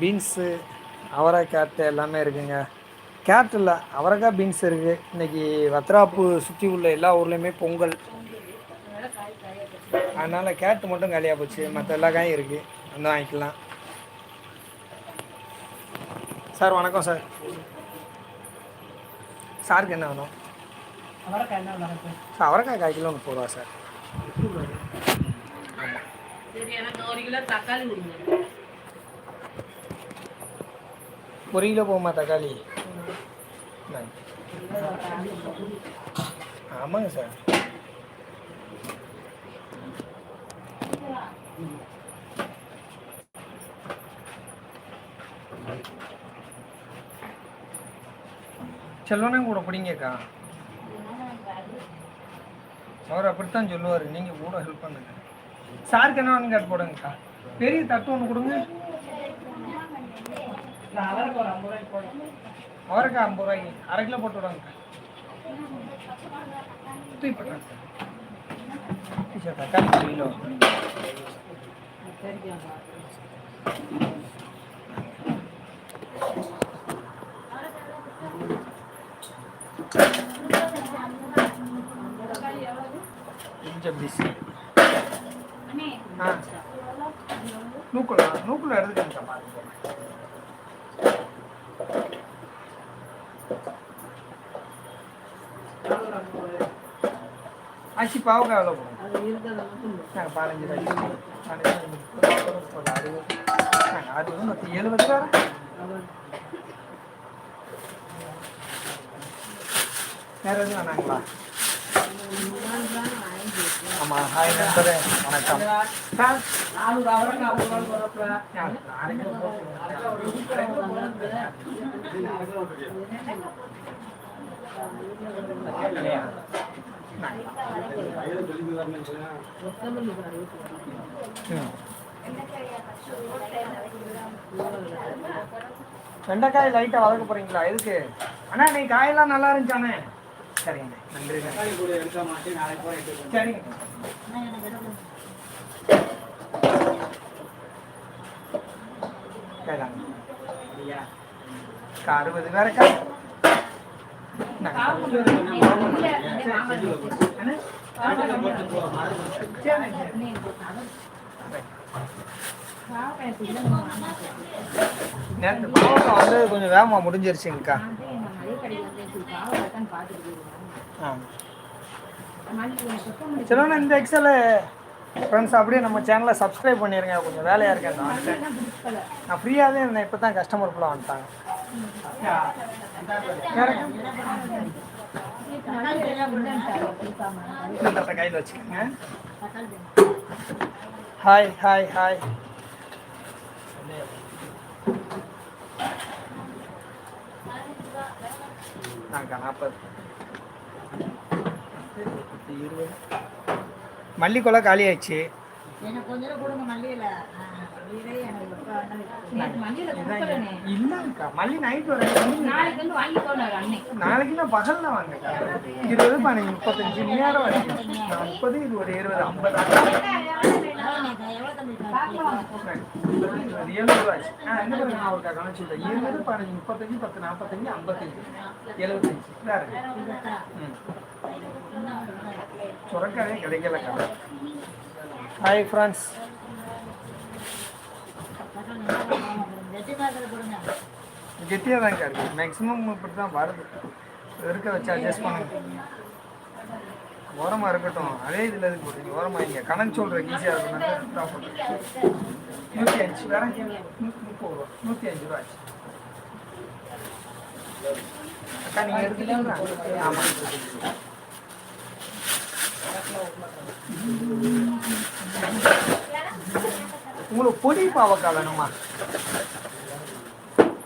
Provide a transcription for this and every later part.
Beans அவரை carrot எல்லாமே இருக்குங்க. கேரட் இல்லை அவரைக்காய் பீன்ஸ் இருக்குது இன்றைக்கி வத்ராப்பு சுற்றி உள்ள எல்லா ஊர்லேயுமே பொங்கல். அதனால் கேரட்டு மட்டும் காலியாக போச்சு. மற்ற எல்லா காயும் இருக்குது வந்து வாங்கிக்கலாம். சார் வணக்கம் சார். சாருக்கு என்ன வேணும்? சார்? அவரைக்காய் கால் கிலோ முப்பது ரூபா சார். ஆமாம் ஒரு கிலோ தக்காளி? போகுமா தக்காளி ஆமாங்க சார். செல்வனே கூட பிடிங்கக்கா அவர் அப்படித்தான் சொல்லுவார். நீங்கள் கூட ஹெல்ப் பண்ணுங்க. சாருக்கு என்ன வேணும் கேட்டு போடுங்கக்கா. பெரிய தட்டு ஒன்று கொடுங்க. அவரைக்கு ஒரு ஐம்பது ரூபாய்க்கு போடுறேன் அவரைக்காய் ஐம்பது ரூபாய்க்கு அரை கிலோ போட்டு விடுவாங்கக்கா தூக்கி போட்டுறேன் சார் தக்காளி ஒரு கிலோ சரிக்கா கொஞ்சம் பிஸி ஆ நூக்குள்ள நூக்குள்ள எடுத்துக்கங்க பாருங்க ஆச்சி பாவக்காய் எவ்வளோ போகும் பதினஞ்சு அறுபது அறுபது மொத்தம் எழுபது வேறு எதுவும் வேணாங்களா. ஆமாம் ஹாய் நண்பரே வணக்கம். சார் நானூறு வெண்டைக்காய் லைட்டாக வதக்க போகிறீங்களா எதுக்கு? அண்ணா நீ காயெல்லாம் நல்லா இருந்துச்சானே சரிங்க நன்றிங்க சரிங்க. அறுபது வேறக்கா நேற்று வந்து கொஞ்சம் வேகமாக முடிஞ்சிருச்சுங்கக்கா. ஆ. இந்த எக்ஸல ஃப்ரெண்ட்ஸ் அப்படியே நம்ம சேனலை சப்ஸ்கிரைப் பண்ணிடுங்க கொஞ்சம் வேலையாக இருக்கேன். நான் ஃப்ரீயாகவே நான் இருந்தேன். இப்போ தான் கஸ்டமர் ஃபுல்லாக வந்துட்டாங்க. கையில் வச்சுக்கோங்க. ஹாய் ஹாய் ஹாய் நாங்கள் நாற்பது. இருபது. காலி ஆயிடுச்சு எனக்கு இல்லைங்கக்கா மல்லி நைட் வர நாளைக்கு வந்து வாங்கி. போனாரு இருபது பதினஞ்சு முப்பத்தஞ்சு நேரம் வரைக்கும். முப்பது இது ஒரு இருபது ஐம்பது. எழுபது ஆ என்ன கணக்கு சொல்றேன். இருபது பதினஞ்சு முப்பத்தஞ்சு பத்து நாற்பத்தஞ்சு ஐம்பத்தஞ்சு. எழுபத்தஞ்சு. இதாக இருக்கு. ம். சுரக்காவே கிடைக்கலக்கா. ஹாய் ஃப்ரெண்ட்ஸ் கெட்டியாக தாங்க இருக்குது மேக்ஸிமம் இப்படி தான் வருது. இருக்க வச்சு அட்ஜஸ்ட் பண்ணுங்க. ஓரமாக இருக்கட்டும். அதே இதில் எதுக்கு போடுறீங்க? ஓரமாக இங்கே. கணக்கு சொல்கிறேன் ஈஸியாக இருக்கணும் நூற்றி அஞ்சு. வேற நூற்றி முப்பது ரூபா நூற்றி அஞ்சு ரூபா ஆச்சு. அக்கா நீங்கள் எடுத்துட்டீங்களா? ஆமாம் உங்களுக்கு பொடி பாவக்காய் வேணுமா?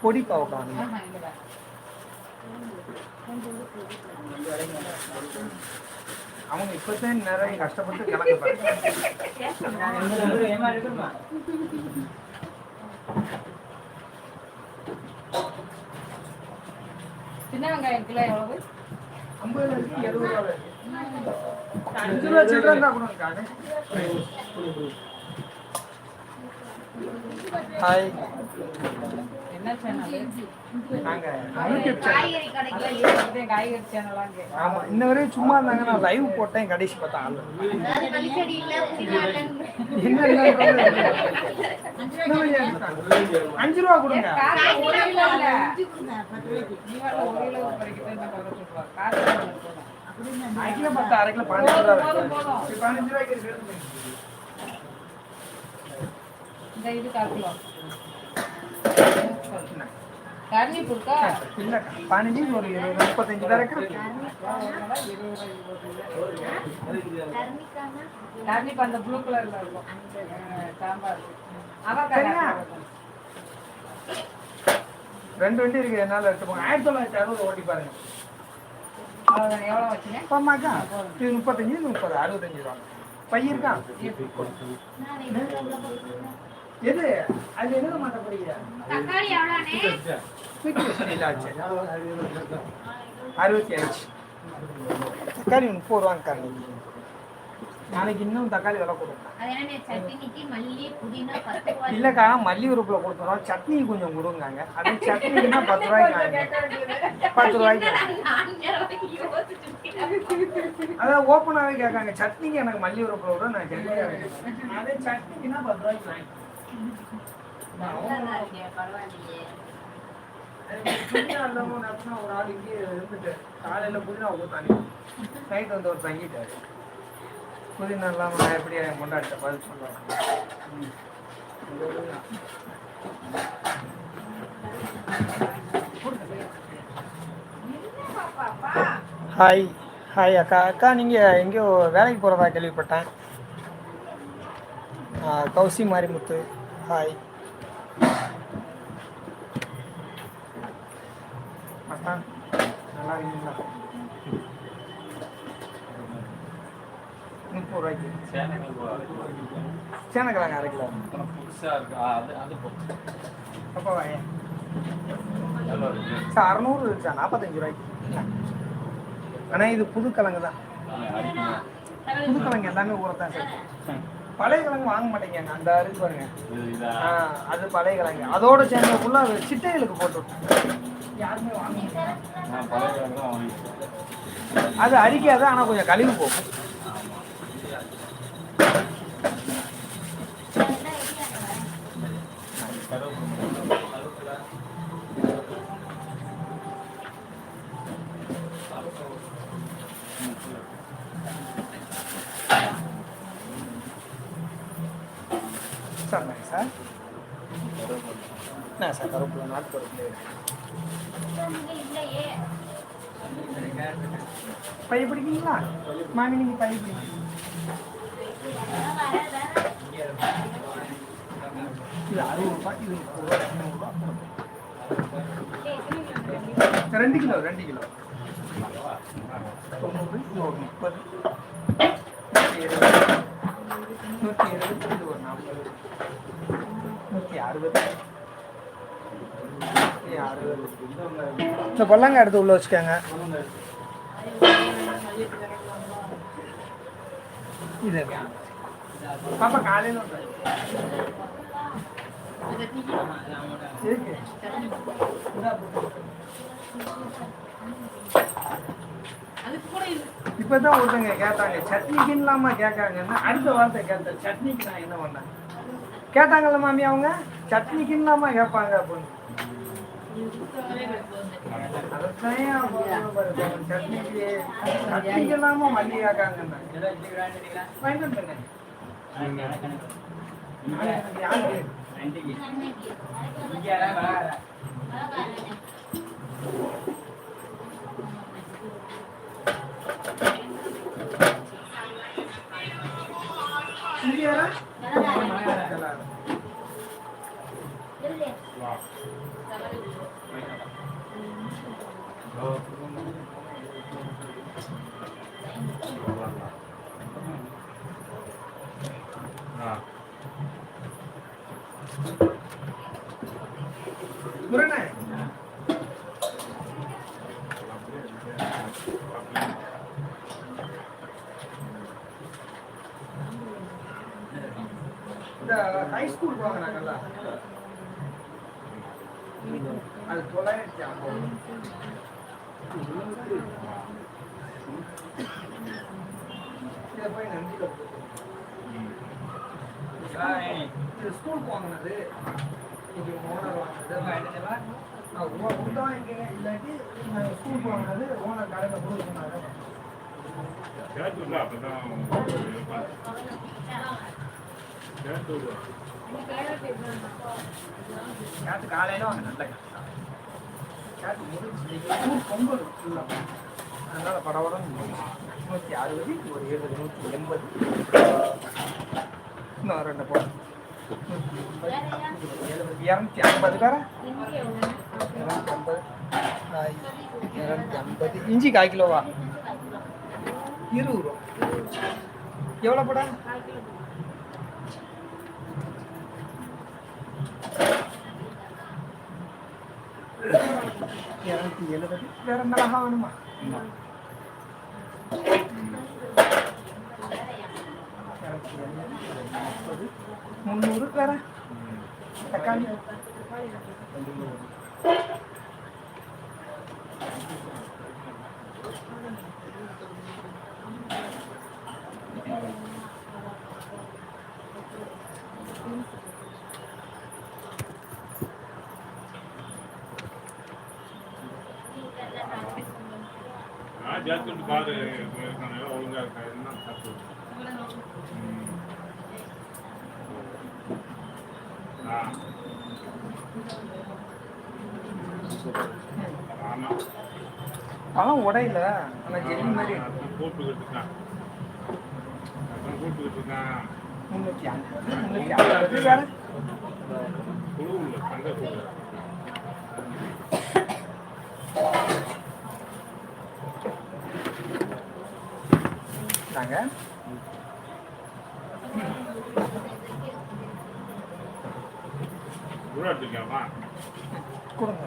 பொடி பாவக்காய் வேணுமா? அவங்க இப்போதான் நிறைய கஷ்டப்பட்டு கிளம்ப சின்ன வெங்காயம் கிலோ எவ்வளவு? ஐம்பது இருக்கு எழுபது ரூபா அஞ்சு ரூபா சில்லறை கூட இருக்காது ஹாய் என்ன சேனல் நாங்கள் யூடியூப் சேனல் காய்கறி கடைக்கு காய்கறி சேனலாங்க ஆமாம் இன்ன வரையும் சும்மா இருந்தாங்க. நான் லைவ் போட்டேன் கடைசி பார்த்தா ஆள். அஞ்சு ரூபா கொடுங்க. அரை கிலோ பத்து அரை கிலோ பதினஞ்சு ரூபா பதினஞ்சு ரூபாய்க்கு. இந்த கால் கிலோ கர்ணி ஒரு இருபது முப்பத்தஞ்சு தான் இருக்கு கர்ணி அந்த ப்ளூ கலர்ல இருக்கும் சாம்பார் ரெண்டு வண்டி இருக்கு என்னால எடுத்து போங்க. ஆயிரத்தி தொள்ளாயிரத்தி அறுபது ஓட்டி பாருங்க. வச்சுனேன் ஆமாக்கா இது முப்பத்தஞ்சு முப்பது அறுபத்தஞ்சு ரூபா பை இருக்கா. எது? அது என்ன மாட்ட போறீங்க தக்காளி எவ்வளோண்ணே? ஆச்சு அறுபத்தி அஞ்சு தக்காளி முப்பது ரூபாங்க நாளைக்கு இன்னும் தக்காளி விலை கொடுங்க அது என்ன சட்னிக்கு மல்லி புதினா பத்து ரூபாய். இல்லக்கா மல்லி உறுப்புல கொடுத்துறோம். சட்னி கொஞ்சம் கொடுங்க அது சட்னிக்குன்னா பத்து ரூபாய்க்கு வாங்க பத்து ரூபாய்க்கு. அதான் ஓப்பனாகவே கேட்காங்க. சட்னிக்கு எனக்கு மல்லி உறுப்புல விட நான் அதே சட்னிக்குன்னா பத்து ரூபாய்க்கு வாங்க புதினா ஒரு ஆள் இங்கே இருந்துட்டு காலையில புதினா ஊத்தானே நைட் வந்து ஒரு தங்கிட்டாரு புதினா இல்லாம நான் எப்படி என் கொண்டாட்ட பதில் சொல்லுவாங்க ஹாய் ஹாய் அக்கா. அக்கா நீங்கள் எங்கேயோ வேலைக்கு போகிறதா கேள்விப்பட்டேன். கௌசி மாரிமுத்து. ஹாய் மச்சான் நல்லா இருக்கீங்களா முப்பது ரூபாய்க்கு சேனக்கிழங்கு அரை கிலோ அப்போ வாங்க சார் அறநூறு சார் நாற்பத்தஞ்சு ரூபாய்க்கு ஆனால் இது புது கிழங்கு தான் புது கிழங்கு எல்லாமே ஊறத்தான் சார் பழைய கிழங்கு வாங்க மாட்டேங்க. அந்த இருக்கு பாருங்க. ஆ, அது பழைய கிழங்கு. அதோட சேர்ந்த ஃபுல்லா சிட்டைகளுக்கு போட்டு விட்டேன். யாருமே வாங்க மாட்டாங்க. அது அரிக்காது ஆனா கொஞ்சம் கழிவு போகும். சார் நாங்க சார் என்ன சார் கருப்புல நாட்டு கருப்புல பைய பை பிடிக்கீங்களா மாமி நீங்க பைய பிடிக்கீங்க இது அறுபது ரூபாய் இது முப்பது ரூபாய் ரெண்டு கிலோ ரெண்டு கிலோ தொண்ணூறு இது ஒரு முப்பது நூற்றி இருபது நூற்றி இருபது இது ஒரு நாற்பது நூற்றி அறுபது நூற்றி அறுபது இந்த பொல்லாங்க எடுத்து உள்ள வச்சுக்கோங்க. இது. பாப்பா காலையில் இப்பதான் ஒருத்தங்க கேட்டாங்க சட்னிக்கு இல்லாம கேட்காங்கன்னா அடுத்த வார்த்தை கேட்டேன் சட்னிக்கு நான் என்ன பண்ணேன்? கேட்டாங்கல்ல மாமி அவங்க? சட்னிக்கு இல்லாம கேட்பாங்க அப்படின்னு. சட்னிக்கு இல்லாம மல்லி கேட்காங்க வாங்கிட்டு ஸ்கூலுக்கு வாங்கினது இது ஓனர் வாங்கினது வாங்கினதெல்லாம் உங்க வாங்கிக்கங்க இல்லாட்டி நான் ஸ்கூலுக்கு வாங்கினது ஓனர் கடையில் கொடுக்க சொன்னாங்க கேட்டுல அப்பதான் கேட்டு கேட்டு காலையில வாங்க நல்ல கேட்டு முடிஞ்சு ஊர் இல்லை அதனால பரவாயில்ல நூற்றி அறுபது ஒரு எழுபது நூற்றி எண்பது இன்னும் ரெண்டு போதும் எழுபது இரநூத்தி ஐம்பது வேற இஞ்சி எவ்வளோண்ணே? இரநூத்தி ஐம்பது இரநூத்தி ஐம்பது இஞ்சி கால் கிலோவா இருபது ரூபா எவ்வளோ படம் கால் கிலோ போடு. இரநூத்தி எழுபது வேற மிளகா வேணுமா? முப்பது முந்நூறு வேற. தக்காளி. Thank you. ஜாத்துட்டு பாரு இருக்காங்க ஒழுங்கா இருக்கா? என்ன ஆமா. பழம் உடையில. ஆனால் ஜெல்லி மாதிரி கூப்பிட்டுக்கிட்டு இருக்கான் அதான் கூப்பிட்டுக்கிட்டு இருக்கான் முந்நூற்றி ஐம்பது முந்நூற்றி ஐம்பது வேற. குழு இல்லை தங்க குழு தாங்க குழு எடுத்துக்கலாமா கொடுங்க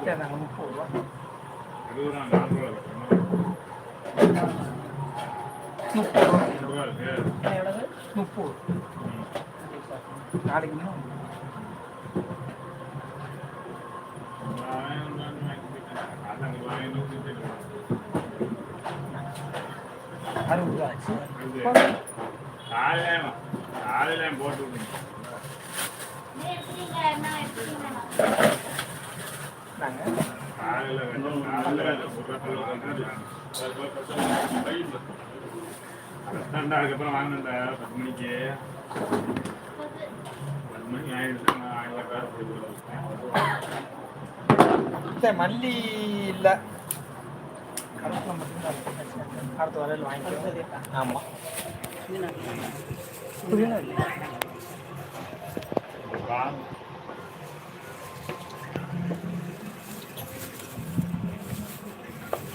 சரி நாங்கள் முப்பது ரூபா இருபது ரூபா நாலு ரூபா இருக்கு முப்பது ரூபா ரெண்டு ரூபா இருக்கு எவ்வளவு முப்பது ம். நாளைக்கு அதுக்கப்புறம் வாங்கினேன்டா பத்து மணிக்கு பத்து மணிக்கு ஆயிடுச்சு நான் ஆயிரம் காசு மல்லி இல்லை. அடுத்த வரையில் வாங்கிக்கிறோம் ஆமாம் புதினா